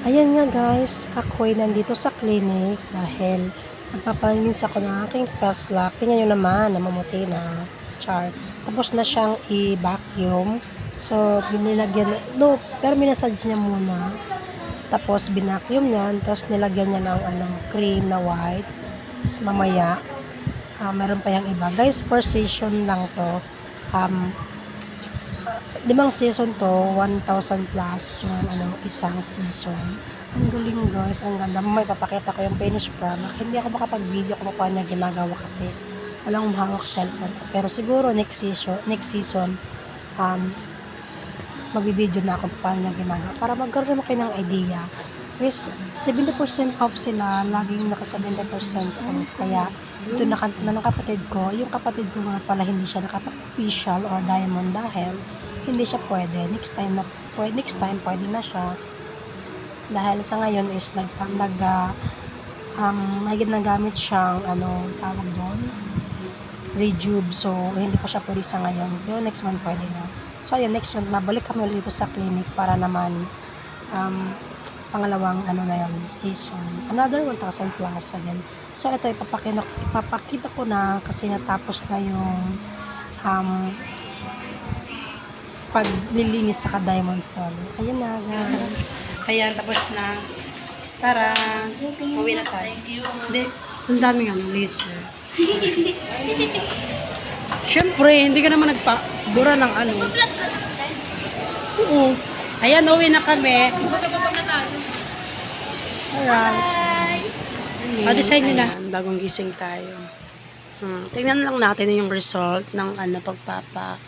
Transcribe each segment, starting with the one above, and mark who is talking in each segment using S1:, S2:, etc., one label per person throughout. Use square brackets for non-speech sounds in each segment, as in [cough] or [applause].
S1: Ayan nga guys, ako'y nandito sa clinic dahil nagpapalinis ako ng aking press lock. Tingnan nyo naman, namamuti na. Char. Tapos na siyang i-vacuum. So, binilagyan, no, pero minasage niya muna. Tapos, binacuum niya. Tapos, nilagyan niya ng ano, cream na white. Tapos, mamaya, ah, meron pa yung iba. Guys, first session lang to. Um, limang season to, 1,000 plus yung ano, isang season. Ang galing guys, ang ganda. May papakita ko yung finished product. Hindi ako makapag-video kung paano niya ginagawa kasi walang mahawak cellphone ko. Pero siguro next season, next season, um, magbibideo na ako paano niya ginagawa. Para magkaroon naman kayo ng idea. Guys, 70% off sila. Laging naka 70% off. Kaya, ito na, na ng kapatid ko. Yung kapatid ko nga pala hindi siya nakapa-official or diamond dahil hindi siya pwede. Next time na pwede, next time pwede na siya. Dahil sa ngayon is nag nag uh, um, may ginagamit siyang ano tawag doon Rejuve. So hindi pa siya pwede sa ngayon. Pero next month pwede na. So ayun, next month mabalik kami ulit dito sa clinic para naman um, pangalawang ano na yun, season. Another 1,000 plus again. So ito ipapakita, ipapakita ko na kasi natapos na yung um, paglilinis sa diamond fall. Ayan na guys. Ayan, tapos na. Tara, uwi na tayo. Hindi, ang daming ano, laser. [laughs] Siyempre, hindi ka naman nagpa-bura ng ano. Oo. Ayan, uwi na kami. Alright. Ah, decide nila. bagong gising tayo. Hmm, tingnan lang natin yung result ng ano pagpapa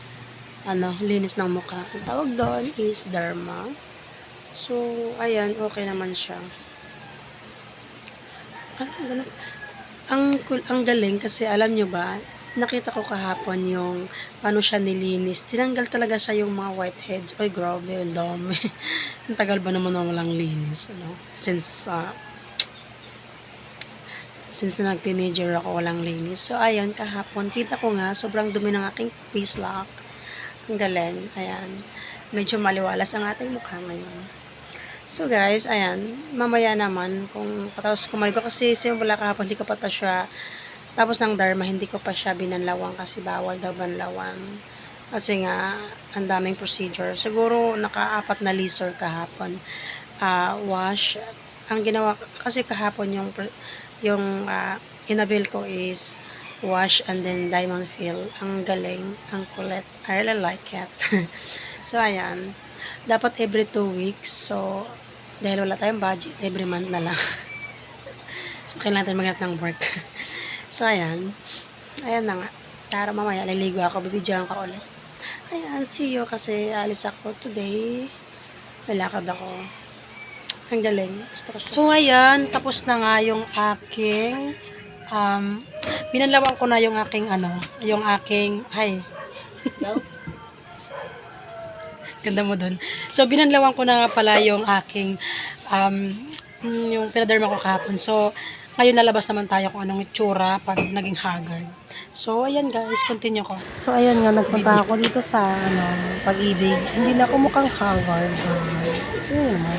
S1: ano, linis ng mukha. Ang tawag doon is derma. So, ayan, okay naman siya. Ano, ganun. Ang, ang galing kasi alam nyo ba, nakita ko kahapon yung paano siya nilinis. Tinanggal talaga siya yung mga whiteheads. Oy, grabe, ang dami. [laughs] ang tagal ba naman na walang linis, ano? Since, uh, since nag-teenager ako, walang linis. So, ayan, kahapon, kita ko nga, sobrang dumi ng aking face lock. Ang galing. Ayan. Medyo maliwalas ang ating mukha ngayon. So guys, ayan. Mamaya naman, kung patapos ko kasi simula kahapon, hindi ko pa ta siya. Tapos ng Dharma, hindi ko pa siya binanlawang kasi bawal daw banlawan. Kasi nga, ang daming procedure. Siguro, nakaapat na laser kahapon. Uh, wash. Ang ginawa, kasi kahapon yung, yung uh, inabil ko is wash and then diamond fill. Ang galing, ang kulit. I really like it. [laughs] so, ayan. Dapat every two weeks. So, dahil wala tayong budget, every month na lang. [laughs] so, kailangan natin maghanap ng work. [laughs] so, ayan. Ayan na nga. Tara mamaya, liligo ako. Bibidyoan ka ulit. Ayan, see you kasi alis ako today. May lakad ako. Ang galing. Gusto ko siya. So, ayan. Tapos na nga yung aking um, binanlawan ko na yung aking ano, yung aking, hay. [laughs] Ganda mo dun. So, binanlawan ko na nga pala yung aking, um, yung pinaderma ko kahapon. So, ngayon lalabas naman tayo kung anong itsura pag naging haggard. So, ayan guys, continue ko. So, ayan nga, nagpunta ako dito sa, ano, pag-ibig. Hindi na ako mukhang haggard, guys. Tingnan mo.